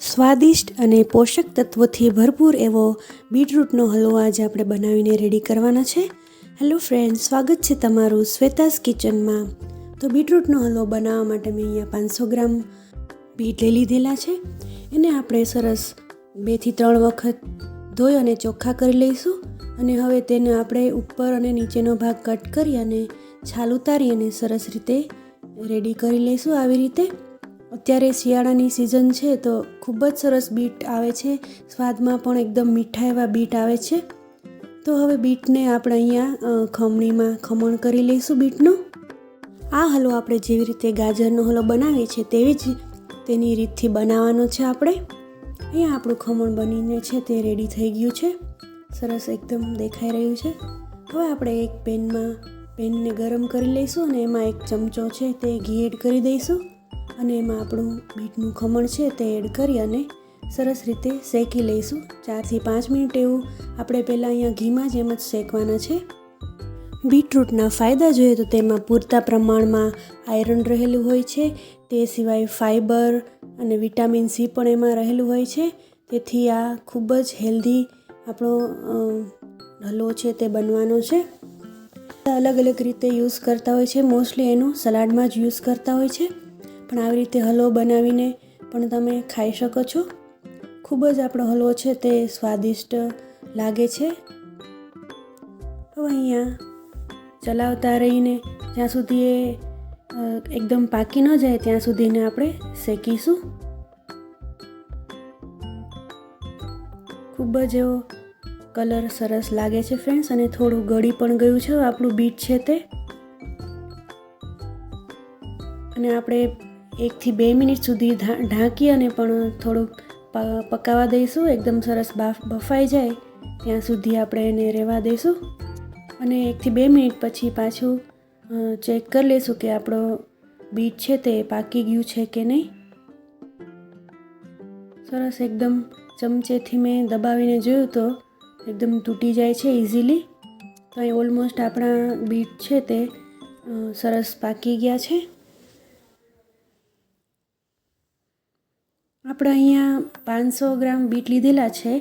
સ્વાદિષ્ટ અને પોષક તત્વોથી ભરપૂર એવો બીટરૂટનો હલવો આજે આપણે બનાવીને રેડી કરવાના છે. હેલો ફ્રેન્ડ સ્વાગત છે તમારું શ્વેતાસ કિચનમાં. તો બીટરૂટનો હલવો બનાવવા માટે મેં અહીંયા પાંચસો ગ્રામ બીટ લઈ લીધેલા છે. એને આપણે સરસ બેથી ત્રણ વખત ધોઈ અને ચોખ્ખા કરી લઈશું. અને હવે તેને આપણે ઉપર અને નીચેનો ભાગ કટ કરી અને છાલ ઉતારી અને સરસ રીતે રેડી કરી લઈશું આવી રીતે. અત્યારે શિયાળાની સિઝન છે તો ખૂબ જ સરસ બીટ આવે છે. સ્વાદમાં પણ એકદમ મીઠા એવા બીટ આવે છે. તો હવે બીટને આપણે અહીંયા ખમણીમાં ખમણ કરી લઈશું બીટનો આ હલવો આપણે જેવી રીતે ગાજરનો હલવો બનાવીએ છીએ તેવી જ તેની રીતથી બનાવવાનો છે આપણે. અહીંયા આપણું ખમણ બનીને છે તે રેડી થઈ ગયું છે. સરસ એકદમ દેખાઈ રહ્યું છે. હવે આપણે એક પેનમાં, પેનને ગરમ કરી લઈશું અને એમાં એક ચમચો છે તે ઘી એડ કરી દઈશું. અને એમાં આપણું બીટનું ખમણ છે તે એડ કરી અને સરસ રીતે શેકી લઈશું. ચારથી પાંચ મિનિટ એવું આપણે પહેલાં અહીંયા ઘીમાં જ એમ જ શેકવાના છે. બીટરૂટના ફાયદા જોઈએ તો તેમાં પૂરતા પ્રમાણમાં આયરન રહેલું હોય છે, તે સિવાય ફાઇબર અને વિટામિન સી પણ એમાં રહેલું હોય છે. તેથી આ ખૂબ જ હેલ્ધી આપણો હલવો છે તે બનવાનો છે. અલગ અલગ રીતે યુઝ કરતા હોય છે. મોસ્ટલી એનું સલાડમાં જ યુઝ કરતા હોય છે. પણ આવી રીતે હલવો બનાવીને પણ તમે ખાઈ શકો છો. ખૂબ જ આપણો હલવો છે તે સ્વાદિષ્ટ લાગે છે. હવે અહીંયા ચલાવતા રહીને જ્યાં સુધી એ એકદમ પાકી ન જાય ત્યાં સુધીને આપણે શેકીશું. ખૂબ જ એવો કલર સરસ લાગે છે ફ્રેન્ડ્સ, અને થોડું ગળી પણ ગયું છે, આપણું બીટ છે તે. અને આપણે એકથી બે મિનિટ સુધી ઢાંકી અને પણ થોડુંક પ- પકાવવા દઈશું. એકદમ સરસ બાફ, બફાઈ જાય ત્યાં સુધી આપણે એને રહેવા દઈશું. અને એકથી બે મિનિટ પછી પાછું ચેક કરી લઈશું કે આપણો બીટ છે તે પાકી ગયું છે કે નહીં. સરસ એકદમ ચમચેથી મેં દબાવીને જોયું તો એકદમ તૂટી જાય છે ઇઝીલી તો અહીં ઓલમોસ્ટ આપણા બીટ છે તે સરસ પાકી ગયા છે. આપણે અહીંયા પાંચસો ગ્રામ બીટ લીધેલા છે,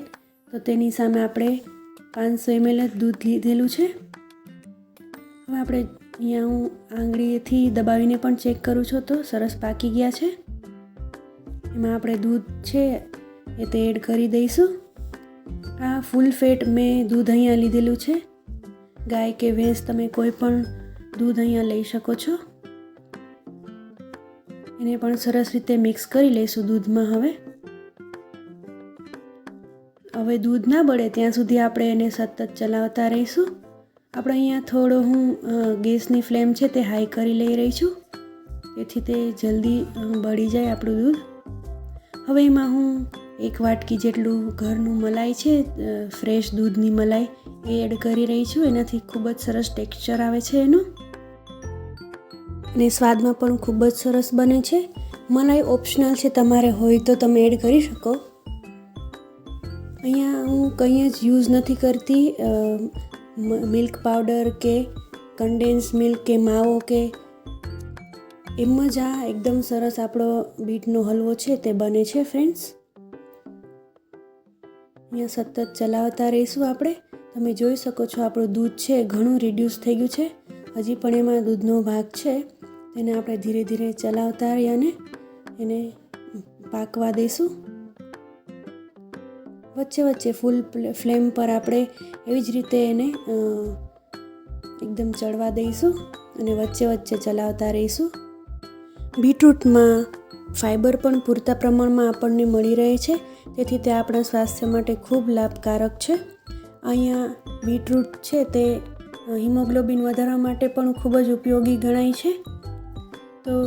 તો તેની સામે આપણે પાંચસો એમએલ જ દૂધ લીધેલું છે. હવે આપણે અહીંયા હું આંગળીથી દબાવીને પણ ચેક કરું છું તો સરસ પાકી ગયા છે. એમાં આપણે દૂધ છે એ તે એડ કરી દઈશું. આ ફૂલ ફેટ મેં દૂધ અહીંયા લીધેલું છે. ગાય કે ભેંસ તમે કોઈ પણ દૂધ અહીંયા લઈ શકો છો. એને પણ સરસ રીતે મિક્સ કરી લઈશું દૂધમાં હવે. હવે દૂધ ના બળે ત્યાં સુધી આપણે એને સતત ચલાવતા રહીશું. આપણે અહીંયા થોડો હું ગેસની ફ્લેમ છે તે હાઈ કરી લઈ રહી છું. તેથી તે જલ્દી બળી જાય આપણું દૂધ. હવે એમાં હું એક વાટકી જેટલું ઘરનું મલાઈ છે ફ્રેશ દૂધની મલાઈ એ એડ કરી રહી છું. એનાથી ખૂબ જ સરસ ટેક્સચર આવે છે એનું. અને સ્વાદમાં પણ ખૂબ જ સરસ બને છે. મલાઈ ઓપ્શનલ છે તમારે હોય તો તમે એડ કરી શકો. અહીંયા હું કંઈ જ યુઝ નથી કરતી મિલ્ક પાવડર કે કન્ડેન્સ મિલ્ક કે માવો કે એમ જ આ એકદમ સરસ આપણો બીટનો હલવો છે તે બને છે ફ્રેન્ડ્સ અહીંયા સતત ચલાવતા રહીશું આપણે. તમે જોઈ શકો છો આપણું દૂધ છે, ઘણું રિડ્યુસ થઈ ગયું છે. હજી પણ એમાં દૂધનો ભાગ છે. તેને આપણે ધીરે ધીરે ચલાવતા રહી અને એને પાકવા દઈશું. વચ્ચે વચ્ચે ફૂલ ફ્લેમ પર આપણે એવી જ રીતે એને એકદમ ચડવા દઈશું અને વચ્ચે વચ્ચે ચલાવતા રહીશું. બીટરૂટમાં ફાઇબર પણ પૂરતા પ્રમાણમાં આપણને મળી રહે છે, તેથી તે આપણા સ્વાસ્થ્ય માટે ખૂબ લાભકારક છે. અહીંયા બીટરૂટ છે તે હિમોગ્લોબિન વધારવા માટે પણ ખૂબ જ ઉપયોગી ગણાય છે. તો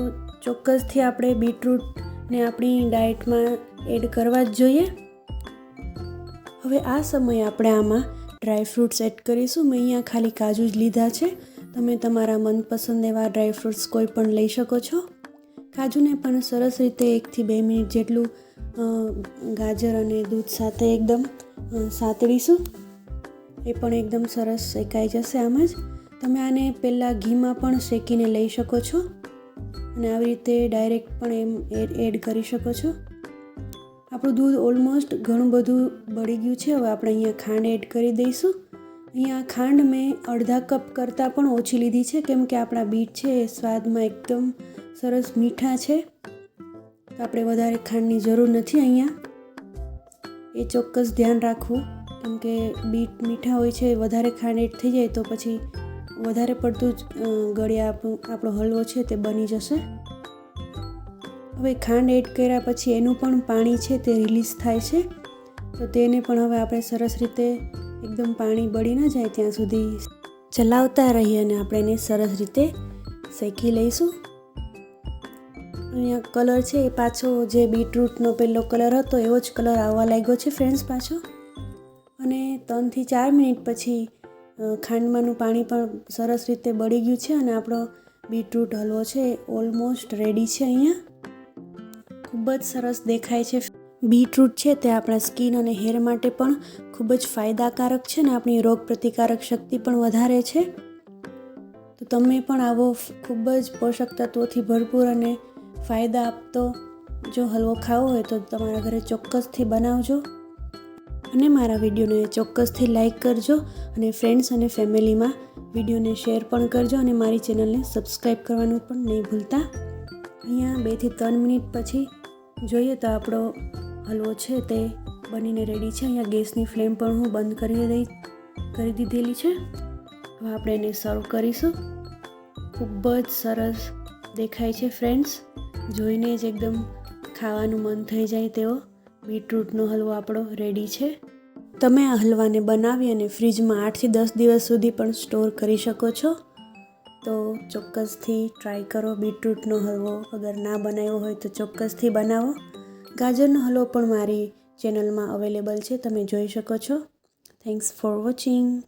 ચોક્કસથી આપણે બીટરૂટને આપણી ડાયટમાં એડ કરવા જ જોઈએ. હવે આ સમયે આપણે આમાં ડ્રાય ફ્રૂટ્સ એડ કરીશું. મેં અહીંયા ખાલી કાજુ જ લીધા છે. તમે તમારા મનપસંદ એવા ડ્રાય ફ્રૂટ્સ કોઈ પણ લઈ શકો છો. કાજુને પણ સરસ રીતે એકથી બે મિનિટ જેટલું ગાજર અને દૂધ સાથે એકદમ સાતળીશું. એ પણ એકદમ સરસ શેકાઈ જશે આમ જ. તમે આને પહેલાં ઘીમાં પણ શેકીને લઈ શકો છો. અને આવી રીતે ડાયરેક્ટ પણ એમ એડ કરી શકો છો. આપણું દૂધ ઓલમોસ્ટ ઘણું બધું બળી ગયું છે. હવે આપણે અહીંયા ખાંડ એડ કરી દઈશું. અહીંયા ખાંડ મેં અડધા કપ કરતાં પણ ઓછી લીધી છે. કેમ કે આપણા બીટ છે, એ સ્વાદમાં એકદમ સરસ મીઠા છે. આપણે વધારે ખાંડની જરૂર નથી અહીંયા. એ ચોક્કસ ધ્યાન રાખવું. કેમ કે બીટ મીઠા હોય છે વધારે ખાંડ એડ થઈ જાય તો પછી વધારે પડતું જ ગળ્યા આપણું હલવો છે તે બની જશે. હવે ખાંડ એડ કર્યા પછી એનું પણ પાણી છે તે રિલીઝ થાય છે. તો તેને પણ હવે આપણે સરસ રીતે એકદમ પાણી બળી ન જાય ત્યાં સુધી ચલાવતા રહીએ અને આપણે એને સરસ રીતે શેકી લઈશું. અહીંયા કલર છે, એ પાછો જે બીટરૂટનો પહેલો કલર હતો એવો જ કલર આવવા લાગ્યો છે ફ્રેન્ડ્સ પાછો. અને ત્રણથી ચાર મિનિટ પછી ખાંડમાંનું પાણી પણ સરસ રીતે બળી ગયું છે અને આપણો બીટરૂટ હલવો છે, ઓલમોસ્ટ રેડી છે અહીંયા. ખૂબ જ સરસ દેખાય છે. બીટરૂટ છે તે આપણા સ્કિન અને હેર માટે પણ ખૂબ જ ફાયદાકારક છે ને આપણી રોગ પ્રતિકારક શક્તિ પણ વધારે છે. તો તમે પણ આવો, ખૂબ જ પોષક તત્વોથી ભરપૂર અને ફાયદા આપતો જો હલવો ખાવો હોય તો તમારા ઘરે ચોક્કસથી બનાવજો. અને મારા વિડીયોને ચોક્કસથી લાઇક કરજો અને ફ્રેન્ડ્સ અને ફેમિલીમાં વિડીયોને શેર પણ કરજો અને મારી ચેનલને સબસ્ક્રાઈબ કરવાનું પણ નહીં ભૂલતા. અહીંયા બેથી ત્રણ મિનિટ પછી જોઈએ તો આપણો હલવો છે તે બનીને રેડી છે. અહીંયા ગેસની ફ્લેમ પણ હું બંધ કરી દઈ, કરી દીધેલી છે. હવે આપણે એને સર્વ કરીશું. ખૂબ જ સરસ દેખાય છે ફ્રેન્ડ્સ જોઈને જ એકદમ ખાવાનું મન થઈ જાય તેવો. બીટરૂટનો હલવો આપણો રેડી છે. તમે આ હલવાને બનાવી અને ફ્રીજમાં આઠથી દસ દિવસ સુધી પણ સ્ટોર કરી શકો છો. તો ચોક્કસથી ટ્રાય કરો બીટરૂટનો હલવો. અગર ના બનાવ્યો હોય તો ચોક્કસથી બનાવો. ગાજરનો હલવો પણ મારી ચેનલમાં અવેલેબલ છે. તમે જોઈ શકો છો. Thanks for watching